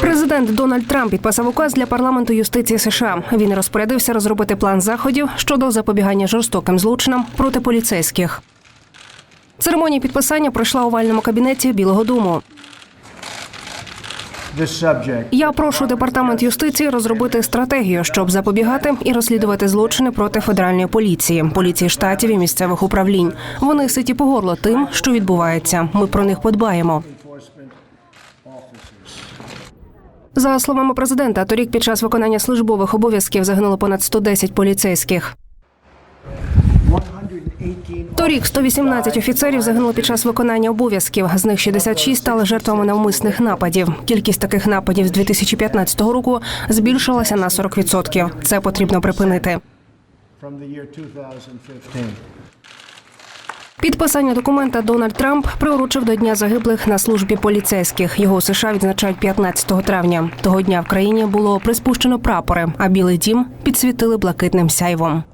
Президент Дональд Трамп підписав указ для парламенту юстиції США. Він розпорядився розробити план заходів щодо запобігання жорстоким злочинам проти поліцейських. Церемонія підписання пройшла у овальному кабінеті Білого Дому. Я прошу департамент юстиції розробити стратегію, щоб запобігати і розслідувати злочини проти федеральної поліції, поліції штатів і місцевих управлінь. Вони ситі по горло тим, що відбувається. Ми про них подбаємо. За словами президента, торік під час виконання службових обов'язків загинуло понад 110 поліцейських. 118 Торік 118 офіцерів загинуло під час виконання обов'язків. З них 66 стали жертвами навмисних нападів. Кількість таких нападів з 2015 року збільшилася на 40%. Це потрібно припинити. Підписання документа Дональд Трамп приурочив до Дня загиблих на службі поліцейських. Його у США відзначають 15 травня. Того дня в країні було приспущено прапори, а Білий Дім підсвітили блакитним сяйвом.